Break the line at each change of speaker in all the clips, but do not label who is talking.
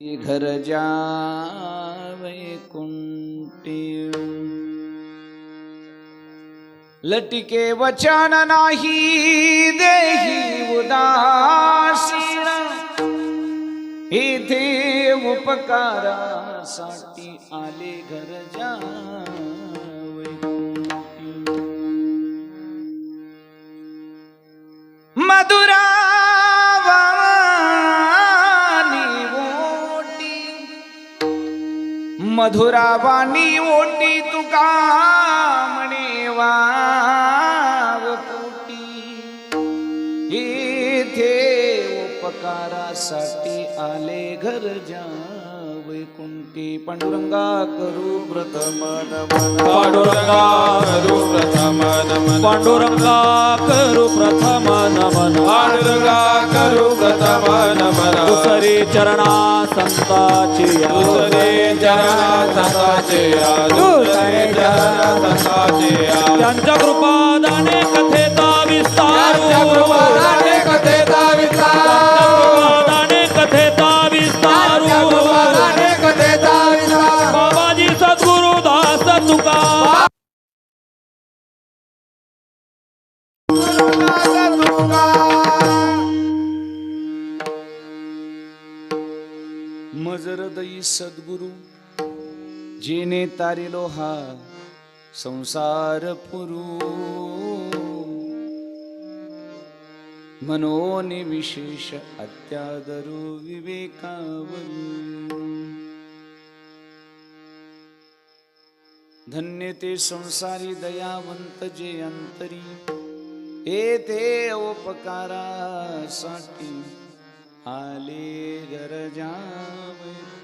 घर जावे कुंटी लटिके वचन नाही देही उदासीन। इथे उपकारासाठी आले घर जावे कुंटी मधुरा वाणी ओटी तुका म्हणे वाव पोटी. इथे उपकारासाठी आले घर जा वैकुंठी पांडुरंगा करू प्रथम नमन.
पांडुरंगा करू प्रथम नमन.
पांडुरंगा करू प्रथम नमन.
पांडुरंगा करू प्रथम नमन.
दुसरे चरणा संताची
दुसरे चरणा संताचे दुसरे चरणा संताचे
त्यांच्या कृपादाने कथेचा विस्तार
कृपादाने
दास
मजरदई सद्गुरु जेने तारिलो हा संसार पुरू। मनोनी विशेष अत्यादरू विवेकावरू। धन्य ते संसारी दयावंत जे अंतरी. येते उपकारासाठी आले गरजावे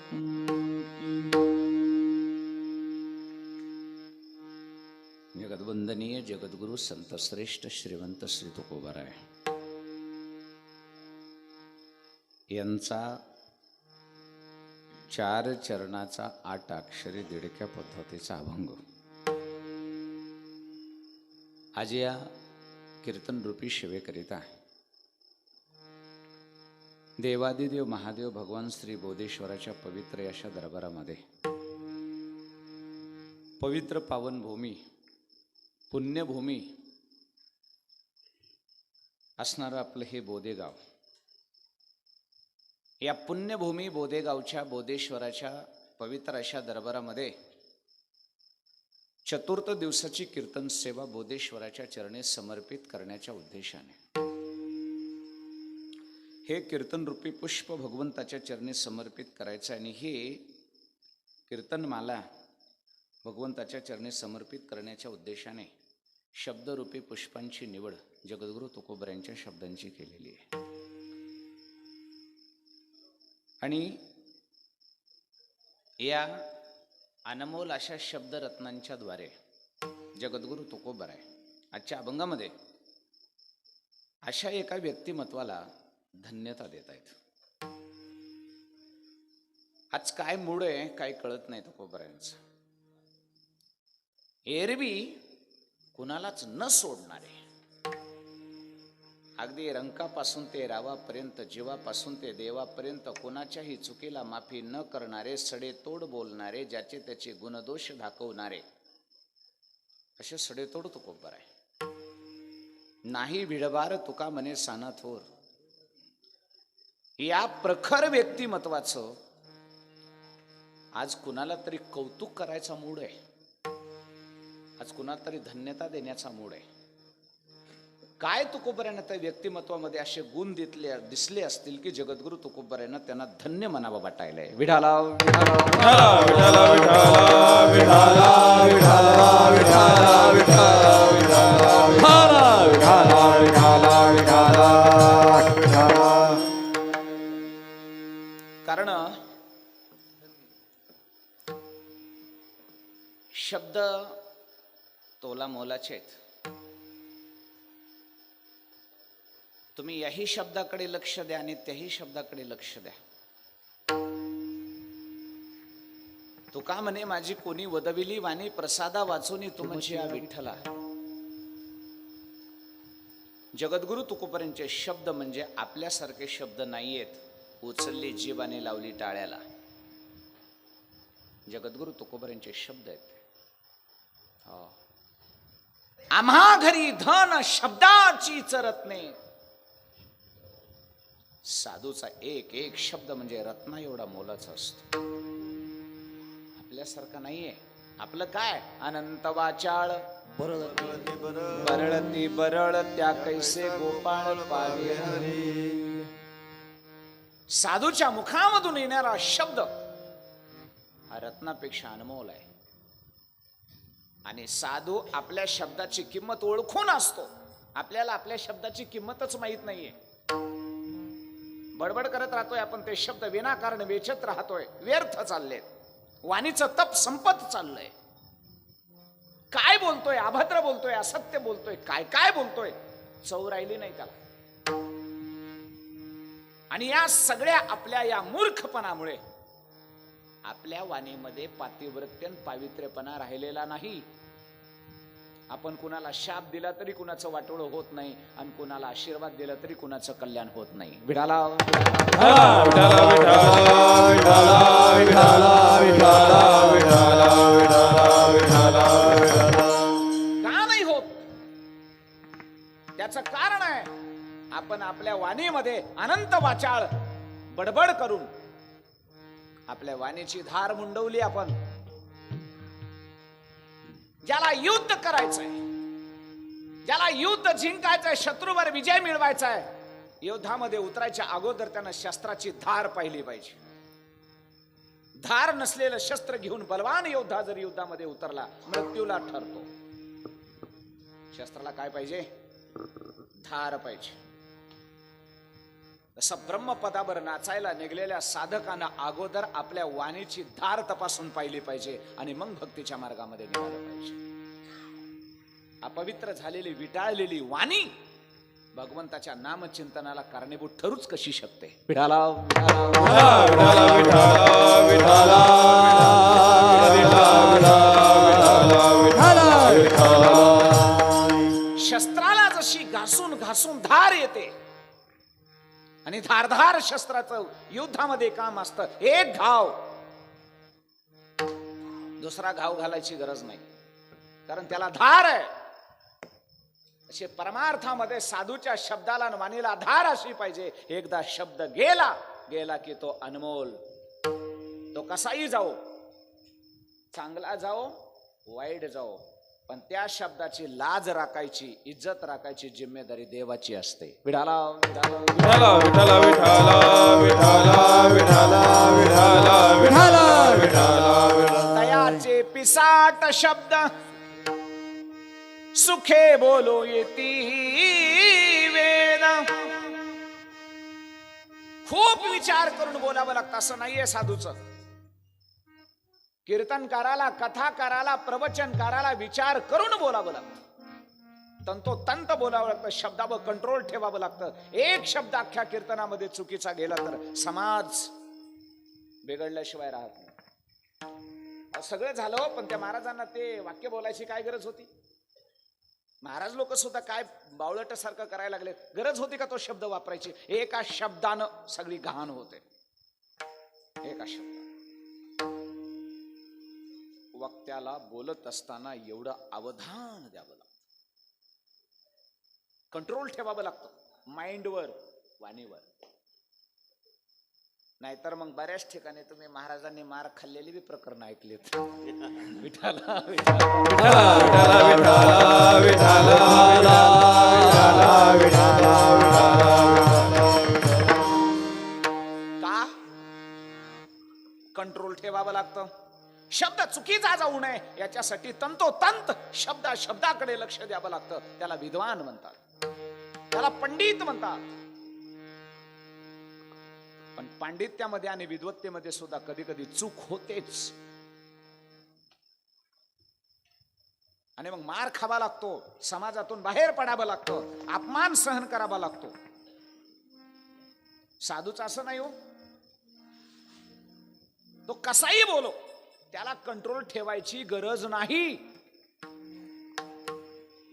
जगदवंदनीय जगद्गुरु संत श्रेष्ठ श्रीवंत श्री तुकोबाराय. यांचा चार चरणाचा आठ अक्षरी दिडक्या पद्धतीचा अभंग. आज या कीर्तन रूपी देवादिदेव महादेव भगवान श्री बोधेश्वराच्या पवित्र अशा दरबारामध्ये पवित्र पावनभूमी पुण्यभूमी असणारं आपलं हे बोदेगाव या पुण्यभूमी बोदेगावच्या बोधेश्वराच्या पवित्र अशा दरबारामध्ये चतुर्थ दिवसाची कीर्तन सेवा बोधेश्वराच्या चरणी समर्पित करण्याच्या उद्देशाने. हे कीर्तनरूपी पुष्प भगवंताच्या चरणी समर्पित करायचं आणि हे कीर्तनमाला भगवंताच्या चरणी समर्पित करण्याच्या उद्देशाने शब्दरूपी पुष्पांची निवड जगद्गुरु तुकोबऱ्यांच्या शब्दांची केलेली आहे. आणि या अनमोल अशा शब्दरत्नांच्या द्वारे जगद्गुरु तुकोबर आहे आजच्या अभंगामध्ये अशा एका व्यक्तिमत्वाला धन्यता देत आहेत आज काय मूड आहे काय कळत नाही तुकोबऱ्यांचं एरवी कुणालाच न सोडणारे अगदी रंकापासून ते रावापर्यंत जीवापासून ते देवापर्यंत कोणाच्याही चुकीला माफी न करणारे सडेतोड बोलणारे ज्याचे त्याचे गुणदोष दाखवणारे. असे सडेतोड तुकोबर आहे. नाही भिडबार तुका म्हणे साना थोर या प्रखर व्यक्तिमत्वाचं आज कुणाला तरी कौतुक करायचा मूड आहे. आज कुणाला तरी धन्यता देण्याचा मूड आहे. काय तुकोबऱ्यानं त्या व्यक्तिमत्वामध्ये असे गुण दिसले दिसले असतील की जगद्गुरु तुकोबऱ्यानं त्यांना धन्य मनावा वाटायलाय? विढाला विढाला कारण शब्द तोला मोलाचे आहेत. तुम्ही याही शब्दाकडे लक्ष द्या आणि त्याही शब्दाकडे लक्ष द्या. तुका म्हणे माझी कोणी वदविली वाणी प्रसादा वाचून तुमची म्हणजे या विठ्ठला जगद्गुरु तुकोपर्यंतचे शब्द म्हणजे आपल्यासारखे शब्द नाहीयेत. उचलली जीभ आणि लावली टाळ्याला. जगद्गुरु तुकोपर्यंतचे शब्द आहेत हो. आम्हा घरी धन शब्दाची रत्ने साधूचा एक एक शब्द म्हणजे रत्ना एवढा मोलाचा असतो. आपल्यासारखा नाहीये. आपलं काय? अनंत वाचाळ. बरळती बरळ त्या कैसे गोपाळ पावे साधूच्या मुखामधून येणारा शब्द हा रत्नापेक्षा अनमोल आहे. आणि साधू आपल्या शब्दाची किंमत ओळखून असतो. आपल्याला आपल्या शब्दाची किंमतच माहीत नाहीये. बडबड करत राहतोय आपण ते शब्द विनाकारण वेचत राहतोय. व्यर्थ चालले वाणीचं तप संपत चाललंय. काय बोलतोय? अभद्र बोलतोय असत्य बोलतोय काय काय बोलतोय? चव राहिली नाही त्याला. आणि या सगळ्या आपल्या या मूर्खपणामुळे आपल्या वाणीमध्ये पातिव्रत्य पावित्र्यपणा राहिलेला नाही. आपण कुणाला शाप दिला तरी कुणाचं वाटोळं होत नाही आणि कुणाला आशीर्वाद दिला तरी कुणाचं कल्याण होत नाही. विडाला का नाही होत? त्याचं कारण आहे आपण आपल्या वाणीमध्ये अनंत वाचाळ बडबड करून आपल्या वाणीची धार मुंडवली आपण. ज्याला युद्ध करायचंय ज्याला युद्ध जिंकायचंय शत्रूवर विजय मिळवायचा आहे युद्धामध्ये उतरायच्या अगोदर त्यानं शस्त्राची धार पाहिली पाहिजे. धार नसलेलं शस्त्र घेऊन बलवान योद्धा जर युद्धामध्ये उतरला मृत्यूला ठरतो. शस्त्राला काय पाहिजे? धार पाहिजे. तसं ब्रह्मपदावर नाचायला निघलेल्या साधकांना अगोदर आपल्या वाणीची धार तपासून पाहिली पाहिजे आणि मग भक्तीच्या मार्गामध्ये निघालं पाहिजे. अपवित्र झालेली विटाळलेली वाणी भगवंताच्या नामचिंतनाला कारणीभूत ठरूच कशी शकते? विठाला आणि धारधार शस्त्राचं युद्धामध्ये काम असतं. एक घाव. दुसरा घाव घालायची गरज नाही. कारण त्याला धार आहे. असे परमार्थामध्ये साधूच्या शब्दाला आणि वाणीला धार असली पाहिजे. एकदा शब्द गेला गेला की तो अनमोल. तो कसाही जाओ चांगला जाओ वाईट जाओ पण त्या शब्दाची लाज राखायची इज्जत राखायची जिम्मेदारी देवाची असते विडाला विडाला
विठाला विठाला विठाला विठाला विठाला विठाला विठाला विठाला
दयाचे पिसाट शब्द सुखे बोलो येती वेद खूप विचार करून बोलावं लागतं असं नाहीये साधूचं कीर्तनकाराला कथाकाराला प्रवचनकाराला विचार करून बोलावं लागतं. तंतोतंत बोलावं लागतं शब्दावर कंट्रोल ठेवावं लागतं. एक शब्द अख्ख्या कीर्तनामध्ये चुकीचा गेला तर समाज बिघडल्याशिवाय राहत नाही. सगळं झालं हो, पण त्या महाराजांना ते वाक्य बोलायची काय गरज होती? महाराज लोक सुद्धा काय बावळट सारखं करायला लागले? गरज होती का तो शब्द वापरायची? एका शब्दानं सगळी घाण होते. एका शब्द वक्त्याला बोलत असताना एवढं अवधान द्यावं लागतं. कंट्रोल ठेवावं लागतं. माइंडवर वाणीवर. नाहीतर मग बऱ्याच ठिकाणी तुम्ही महाराजांनी मार खाल्लेली बी प्रकरण ऐकलीत. विठाला. चुकीचा जाऊ नये याच्यासाठी तंतोतंत शब्दा शब्दाकडे लक्ष द्यावं लागतं. त्याला विद्वान म्हणतात. त्याला पंडित म्हणतात. पण पांडित्यामध्ये आणि विद्वत्तेमध्ये सुद्धा कधी कधी चूक होतेच. आणि मग मार खावा लागतो. समाजातून बाहेर पडावं लागतं. अपमान सहन करावा लागतो. साधूच असं नाही हो. तो कसाही बोलो. त्याला कंट्रोल ठेवायची गरज नाही.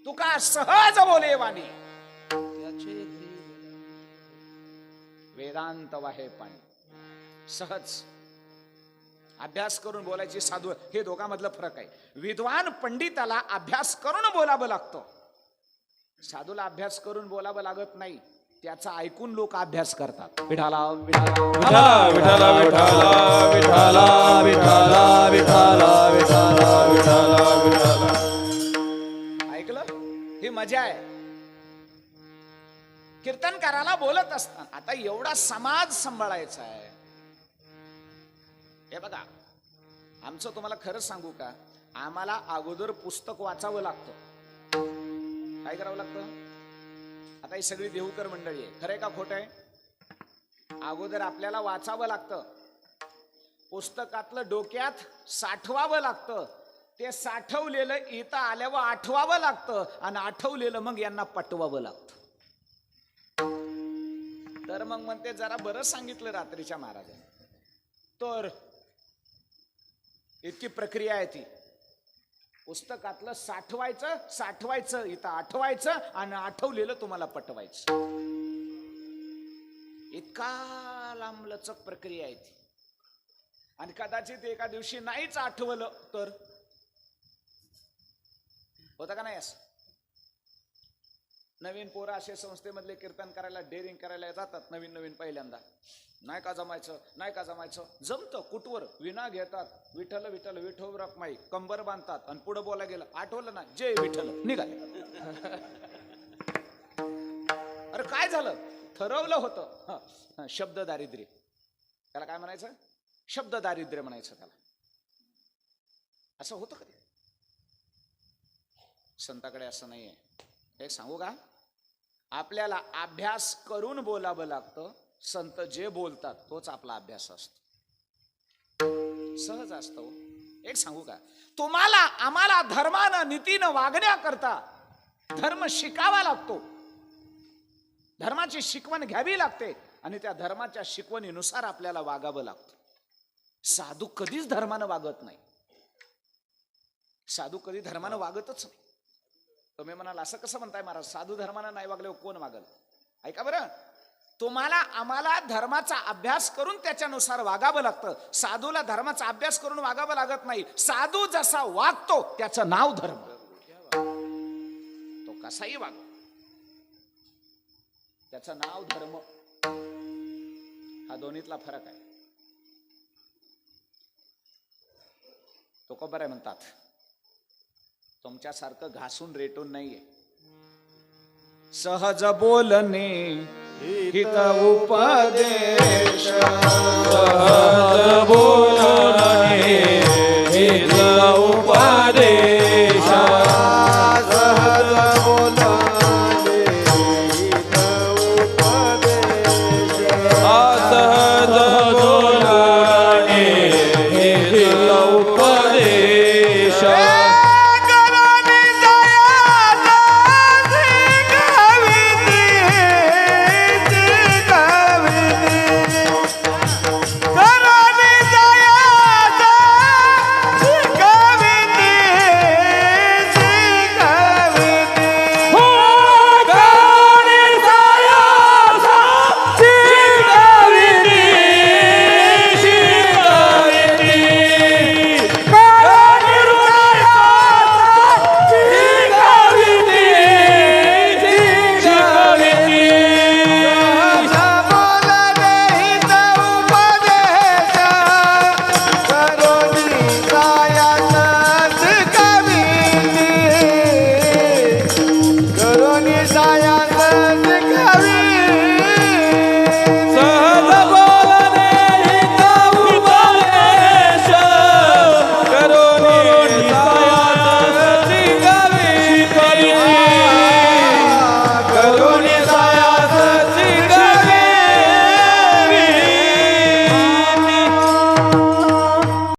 तू का सहज बोले वाणी. वेदांत वाहे पाणी. सहज. अभ्यास करून बोलायची साधू हे दोघांमधलं फरक आहे. विद्वान पंडिताला अभ्यास करून बोलावं लागतं. साधूला अभ्यास करून बोलावं लागत नाही. त्याचा ऐकून लोक अभ्यास करतात. विठाला विठाला.
विठाला विठाला विठाला विठाला विठाला विठाला विठाला विठाला
ऐकलं? ही मजा आहे. कीर्तनकाराला बोलत असताना आता एवढा समाज सांभाळायचा आहे. हे बघा आमचं तुम्हाला खरंच सांगू का? आम्हाला अगोदर पुस्तक वाचावं लागतं. काय करावं लागतं? आता ही सगळी देहूकर मंडळी आहे. खरंय का खोट आहे? अगोदर आपल्याला वाचावं लागतं. पुस्तकातलं डोक्यात साठवावं लागतं. ते साठवलेलं इथं आल्यावर आठवावं लागतं आणि आठवलेलं मग यांना पटवावं लागतं. तर मग म्हणते जरा बरं सांगितलं रात्रीच्या महाराजांनी. तर इतकी प्रक्रिया आहे ती. पुस्तकातलं साठवायचं साठवायचं इथं आठवायचं आणि आठवलेलं तुम्हाला पटवायचं. इतका लांबलचक प्रक्रिया आहे ती. आणि कदाचित एका दिवशी नाहीच आठवलं तर? होतं का नाही असं? नवीन पोरं असे संस्थेमधले कीर्तन करायला डेअरिंग करायला जातात नवीन नवीन पहिल्यांदा. नाही का जमायचं? नाही का जमायचं? जमतं कुटवर विना घेतात. विठ्ठल विठ्ठल विठो माई कंबर बांधतात आणि पुढं बोला गेलं आठवलं ना जय विठ्ठल. निघाले अरे काय झालं? ठरवलं होतं. शब्द दारिद्र्य. त्याला काय म्हणायचं? शब्द दारिद्र्य म्हणायचं त्याला. असं होतं कधी? संताकडे असं नाहीये. हे सांगू का? आपल्याला अभ्यास करून बोलावं लागतं. संत जे बोलतात तोच आपला अभ्यास असतो. सहज असतो हो. एक सांगू का? तुम्हाला आम्हाला धर्मानं नीतीनं वागण्याकरता धर्म शिकावा लागतो. धर्माची शिकवण घ्यावी लागते आणि त्या धर्माच्या शिकवणीनुसार आपल्याला वागावं लागतं. साधू कधीच धर्मानं वागत नाही. साधू कधी धर्मानं वागतच नाही. तुम्ही म्हणाल असं कसं म्हणताय महाराज? साधू धर्मानं नाही वागले कोण वागल? ऐका बरं. तुम्हाला आम्हाला धर्माचा अभ्यास करून त्याच्यानुसार वागावं लागतं. साधूला धर्माचा अभ्यास करून वागावं लागत नाही. साधू जसा वागतो त्याचं नाव धर्म. तो कसाही वाग. त्याचं नाव धर्म. हा दोन्हीतला फरक आहे. तो का बरं म्हणतात? तुमच्यासारखं घासून रेटून नाहीये. सहज बोलणे
હિત ઉપદેશ.
બોલો નહીં.